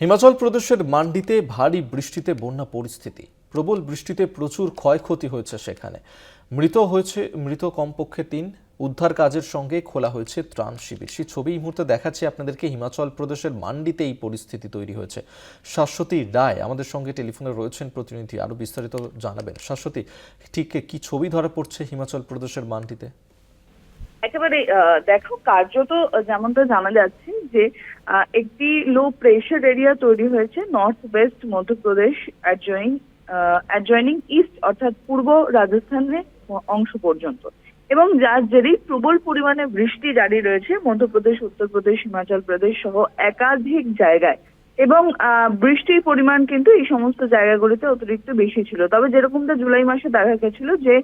হিমাচল প্রদেশের মান্ডিতে ভারী বৃষ্টিতে বন্যা পরিস্থিতি। প্রবল বৃষ্টিতে প্রচুর ক্ষয়ক্ষতি হয়েছে সেখানে। মৃত হয়েছে, মৃত কমপক্ষে তিন। উদ্ধার কাজের সঙ্গে খোলা হয়েছে ত্রাণ শিবির। সেই ছবি এই মুহূর্তে দেখাচ্ছি আপনাদেরকে। হিমাচল প্রদেশের মান্ডিতে এই পরিস্থিতি তৈরি হয়েছে। শাশ্বতী রায় আমাদের সঙ্গে টেলিফোনে রয়েছেন প্রতিনিধি। আরও বিস্তারিত জানাবেন। শাশ্বতী, ঠিক কি ছবি ধরা পড়ছে হিমাচল প্রদেশের মান্ডিতে? একেবারে দেখো, কার্যত যেমনটা জানা যাচ্ছে যে একটি লো প্রেশার এরিয়া তৈরি হয়েছে north west Madhya Pradesh adjoining east অর্থাৎ পূর্ব রাজস্থানের অংশ পর্যন্ত। এবং যার জেরেই প্রবল পরিমাণে বৃষ্টি জারি রয়েছে মধ্যপ্রদেশ, উত্তরপ্রদেশ, হিমাচল প্রদেশ সহ একাধিক জায়গায়। এবং বৃষ্টির পরিমাণ কিন্তু এই সমস্ত জায়গাগুলিতে অতিরিক্ত বেশি ছিল। তবে যেরকমটা জুলাই মাসে দেখা গেছিল যে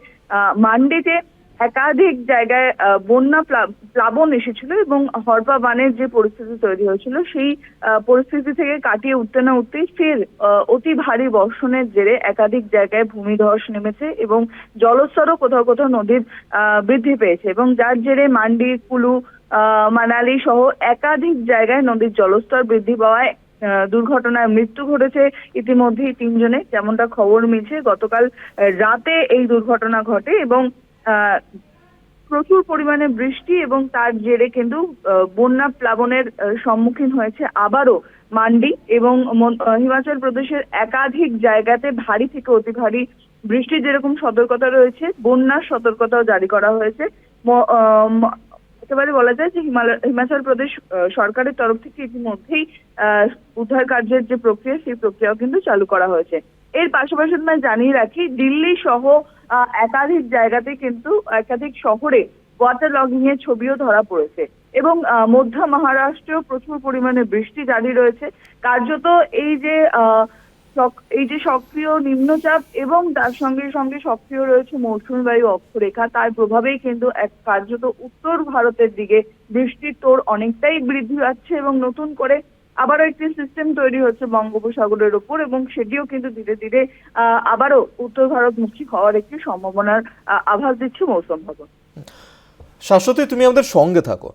মান্ডিতে একাধিক জায়গায় বন্যা প্লা- প্লাবন এসেছিল এবং হরপা বানের যে পরিস্থিতি তৈরি হয়েছিল, সেই পরিস্থিতি থেকে কাটিয়ে উঠতে না উঠতেই ফের অতি ভারী বর্ষণের জেরে একাধিক জায়গায় ভূমিধস নেমেছে এবং জলস্তরও কোথাও কোথাও নদীর বৃদ্ধি পেয়েছে এবং যার জেরে মান্ডি, কুলু মানালি সহ একাধিক জায়গায় নদীর জলস্তর বৃদ্ধি পাওয়ায় দুর্ঘটনায় মৃত্যু ঘটেছে ইতিমধ্যেই তিনজনে, যেমনটা খবর মিলছে, গতকাল রাতে এই দুর্ঘটনা ঘটে এবং প্রচুর পরিমাণে বৃষ্টি এবং তার জেরে কিন্তু বন্যা প্লাবনের সম্মুখীন হয়েছে আবারও মান্ডি এবং হিমাচল প্রদেশের একাধিক জায়গাতে ভারী থেকে অতি ভারী বৃষ্টির যেরকম সতর্কতা রয়েছে, বন্যার সতর্কতাও জারি করা হয়েছে। একেবারে বলা যায় যে হিমাচল প্রদেশ সরকারের তরফ থেকে ইতিমধ্যেই উদ্ধার কার্যের যে প্রক্রিয়া, সেই প্রক্রিয়াও কিন্তু চালু করা হয়েছে। এর পাশাপাশি আমি জানিয়ে রাখি, দিল্লি সহ একাধিক জায়গাতে কিন্তু একাধিক শহরে ওয়াটার লগিং এর ছবিও ধরা পড়েছে এবং মধ্য মহারাষ্ট্রেও প্রচুর পরিমাণে বৃষ্টি জারি রয়েছে। কার্যত এই যে এই যে সক্রিয় নিম্নচাপ এবং তার সঙ্গে সঙ্গে সক্রিয় রয়েছে মৌসুমী বায়ু অক্ষরেখা, তার প্রভাবেই কিন্তু এক কার্যত উত্তর ভারতের দিকে বৃষ্টির তোর অনেকটাই বৃদ্ধি পাচ্ছে এবং নতুন করে আবারও একটি সিস্টেম তৈরি হচ্ছে বঙ্গোপসাগরের ওপর এবং সেটিও কিন্তু ধীরে ধীরে আবারও উত্তর ভারতমুখী হওয়ার একটি সম্ভাবনার আভাস দিচ্ছে মৌসুম ভবন। শাশ্বতী, তুমি আমাদের সঙ্গে থাকো।